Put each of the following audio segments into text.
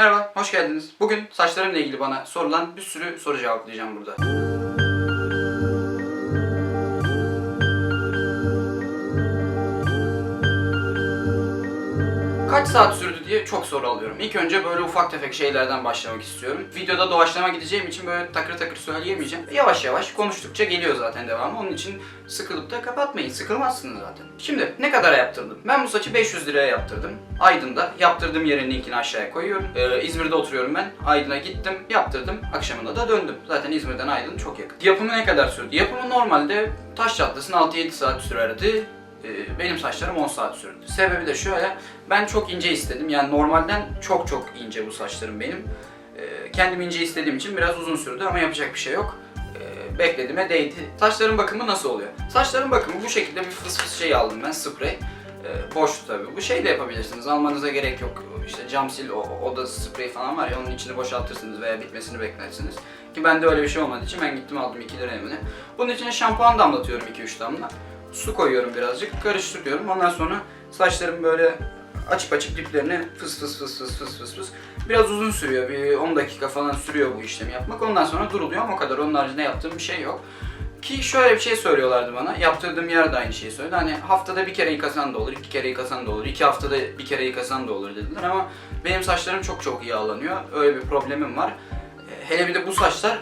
Merhaba, hoş geldiniz. Bugün saçlarımla ilgili bana sorulan bir sürü soru cevaplayacağım burada. Kaç saat sürdü diye çok soru alıyorum. İlk önce böyle ufak tefek şeylerden başlamak istiyorum. Videoda doğaçlama gideceğim için böyle takır takır söyleyemeyeceğim. Yavaş yavaş konuştukça geliyor zaten devamı. Onun için sıkılıp da kapatmayın. Sıkılmazsınız zaten. Şimdi ne kadara yaptırdım? Ben bu saçı 500 liraya yaptırdım. Aydın'da. Yaptırdığım yerin linkini aşağıya koyuyorum. Ee, İzmir'de oturuyorum ben. Aydın'a gittim, yaptırdım. Akşamında da döndüm. Zaten İzmir'den Aydın çok yakın. Yapımı ne kadar sürdü? Yapımı normalde taş çatlasın 6-7 saat sürerdi. Ee, benim saçlarım 10 saat sürdü. Sebebi de şöyle, ben çok ince istedim. Yani normalden çok çok ince bu saçlarım benim. Ee, kendim ince istediğim için biraz uzun sürdü ama yapacak bir şey yok. Ee, beklediğime değdi. Saçların bakımı nasıl oluyor? Saçların bakımı bu şekilde bir fıs fıs şey aldım ben, sprey. Ee, boş tabii. Bu şey de yapabilirsiniz. Almanıza gerek yok. İşte cam sil, oda spreyi falan var ya onun içini boşaltırsınız veya bitmesini beklersiniz. Ki bende öyle bir şey olmadığı için ben gittim aldım 2 liraya mı. Bunun içine şampuan damlatıyorum 2-3 damla. Su koyuyorum birazcık, karıştırıyorum. Ondan sonra saçlarımı böyle açıp açıp diplerine fıs fıs fıs fıs fıs fıs fıs. Biraz uzun sürüyor, bir 10 dakika falan sürüyor bu işlemi yapmak. Ondan sonra duruluyor ama o kadar. Onun haricinde yaptığım bir şey yok. Ki şöyle bir şey söylüyorlardı bana. Yaptırdığım yer de aynı şeyi söyledi. Hani haftada bir kere yıkasan da olur, iki kere yıkasan da olur, iki haftada bir kere yıkasan da olur dediler ama benim saçlarım çok çok iyi alınıyor. Öyle bir problemim var. E, Hele bir de bu saçlar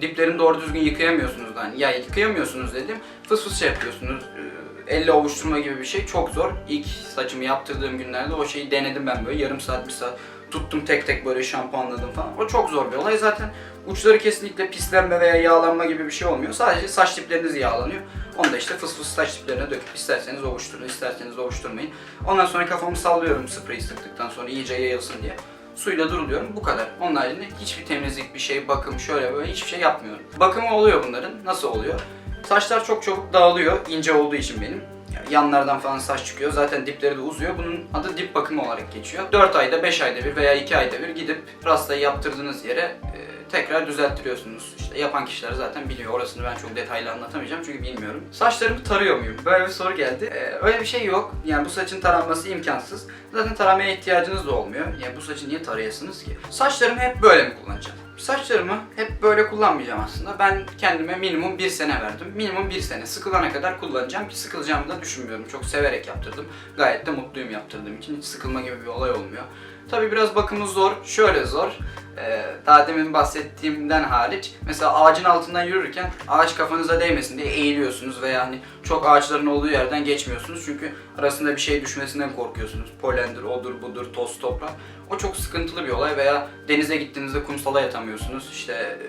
diplerini doğru düzgün yıkayamıyorsunuz da. Hani ya yıkayamıyorsunuz dedim. Fıs fıs şey yapıyorsunuz. E, Elle ovuşturma gibi bir şey çok zor. İlk saçımı yaptırdığım günlerde o şeyi denedim ben böyle yarım saat bir saat tuttum tek tek böyle şampuanladım falan. O çok zor bir olay. Zaten uçları kesinlikle pislenme veya yağlanma gibi bir şey olmuyor. Sadece saç dipleriniz yağlanıyor. Onu da işte fıs fıs saç diplerine döküp isterseniz ovuşturun, isterseniz ovuşturmayın. Ondan sonra kafamı sallıyorum spreyi sıktıktan sonra iyice yayılsın diye. Suyla duruluyorum. Bu kadar. Onun haricinde hiçbir temizlik, bir şey, bakım, şöyle böyle hiçbir şey yapmıyorum. Bakımı oluyor bunların. Nasıl oluyor? Saçlar çok çabuk dağılıyor. ince olduğu için benim. Yanlardan falan saç çıkıyor. Zaten dipleri de uzuyor. Bunun adı dip bakımı olarak geçiyor. 4 ayda, 5 ayda bir veya 2 ayda bir gidip rastayı yaptırdığınız yere e, tekrar düzelttiriyorsunuz. Yapan kişiler zaten biliyor. Orasını ben çok detaylı anlatamayacağım çünkü bilmiyorum. Saçlarımı tarıyor muyum? Böyle bir soru geldi. Ee, öyle bir şey yok. Yani bu saçın taranması imkansız. Zaten taramaya ihtiyacınız da olmuyor. Yani bu saçı niye tarayasınız ki? Saçlarımı hep böyle mi kullanacağım? Saçlarımı hep böyle kullanmayacağım aslında. Ben kendime minimum bir sene verdim. Minimum bir sene. Sıkılana kadar kullanacağım ki sıkılacağımı da düşünmüyorum. Çok severek yaptırdım. Gayet de mutluyum yaptırdığım için. Hiç sıkılma gibi bir olay olmuyor. Tabi biraz bakımı zor. Şöyle zor. Ee, daha demin bahsettiğimden hariç mesela ağacın altından yürürken ağaç kafanıza değmesin diye eğiliyorsunuz veya hani çok ağaçların olduğu yerden geçmiyorsunuz çünkü arasında bir şey düşmesinden korkuyorsunuz. Polendir, odur, budur, toz, toprak. O çok sıkıntılı bir olay veya denize gittiğinizde kumsala yatamıyorsunuz. İşte e,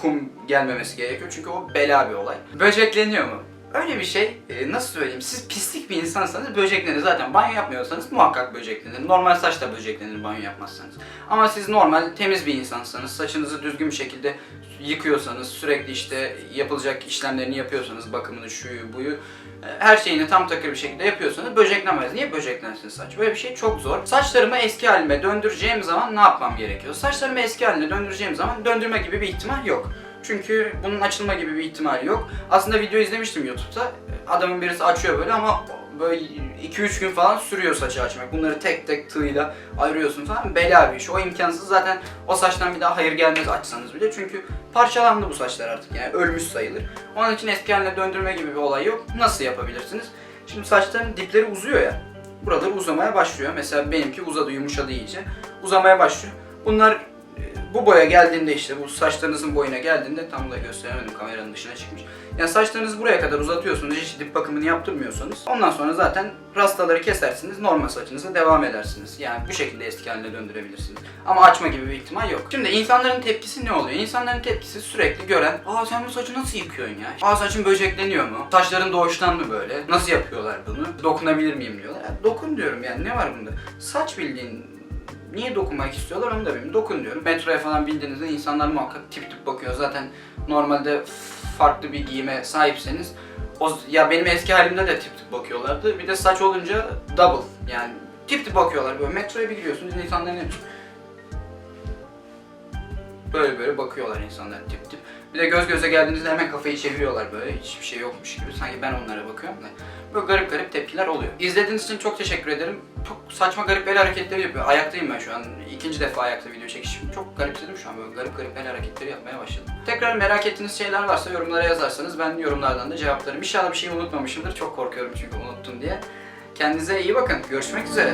kum gelmemesi gerekiyor çünkü o bela bir olay. Böcekleniyor mu? Öyle bir şey e, nasıl söyleyeyim siz pislik bir insansanız böceklenir zaten banyo yapmıyorsanız muhakkak böceklenir. Normal saç da böceklenir banyo yapmazsanız. Ama siz normal temiz bir insansanız saçınızı düzgün bir şekilde yıkıyorsanız sürekli işte yapılacak işlemlerini yapıyorsanız bakımını şuyu buyu e, her şeyini tam takır bir şekilde yapıyorsanız böceklenmez. Niye böceklensin saç? Böyle bir şey çok zor. Saçlarımı eski halime döndüreceğim zaman ne yapmam gerekiyor? Saçlarımı eski haline döndüreceğim zaman döndürme gibi bir ihtimal yok. Çünkü bunun açılma gibi bir ihtimali yok. Aslında video izlemiştim YouTube'da. Adamın birisi açıyor böyle ama böyle 2-3 gün falan sürüyor saçı açmak. Bunları tek tek tığıyla ayırıyorsun falan. Bela bir iş. O imkansız. Zaten o saçtan bir daha hayır gelmez açsanız bile. Çünkü parçalandı bu saçlar artık. Yani ölmüş sayılır. Onun için eski haline döndürme gibi bir olay yok. Nasıl yapabilirsiniz? Şimdi saçların dipleri uzuyor ya. Buraları uzamaya başlıyor. Mesela benimki uzadı, yumuşadı iyice. Uzamaya başlıyor. Bunlar bu boya geldiğinde işte bu saçlarınızın boyuna geldiğinde tam da gösteremedim kameranın dışına çıkmış. Yani saçlarınızı buraya kadar uzatıyorsunuz hiç dip bakımını yaptırmıyorsanız ondan sonra zaten rastaları kesersiniz normal saçınıza devam edersiniz. Yani bu şekilde eski haline döndürebilirsiniz. Ama açma gibi bir ihtimal yok. Şimdi insanların tepkisi ne oluyor? İnsanların tepkisi sürekli gören aa sen bu saçı nasıl yıkıyorsun ya? Aa saçın böcekleniyor mu? Saçların doğuştan mı böyle? Nasıl yapıyorlar bunu? Dokunabilir miyim diyorlar. Dokun diyorum yani ne var bunda? Saç bildiğin Niye dokunmak istiyorlar onu da bilmiyorum. Dokun diyorum. Metroya falan bindiğinizde insanlar muhakkak tip tip bakıyor. Zaten normalde farklı bir giyime sahipseniz o, ya benim eski halimde de tip tip bakıyorlardı. Bir de saç olunca double yani tip tip bakıyorlar. Böyle metroya bir giriyorsunuz insanların hepsi böyle böyle bakıyorlar insanlar tip tip. Bir de göz göze geldiğinizde hemen kafayı çeviriyorlar böyle. Hiçbir şey yokmuş gibi. Sanki ben onlara bakıyorum da. Böyle garip garip tepkiler oluyor. İzlediğiniz için çok teşekkür ederim. Çok saçma garip el hareketleri yapıyor. Ayaktayım ben şu an. İkinci defa ayakta video çekişim. Çok garipsedim şu an böyle garip garip el hareketleri yapmaya başladım. Tekrar merak ettiğiniz şeyler varsa yorumlara yazarsanız ben yorumlardan da cevaplarım. İnşallah bir şey unutmamışımdır. Çok korkuyorum çünkü unuttum diye. Kendinize iyi bakın. Görüşmek üzere.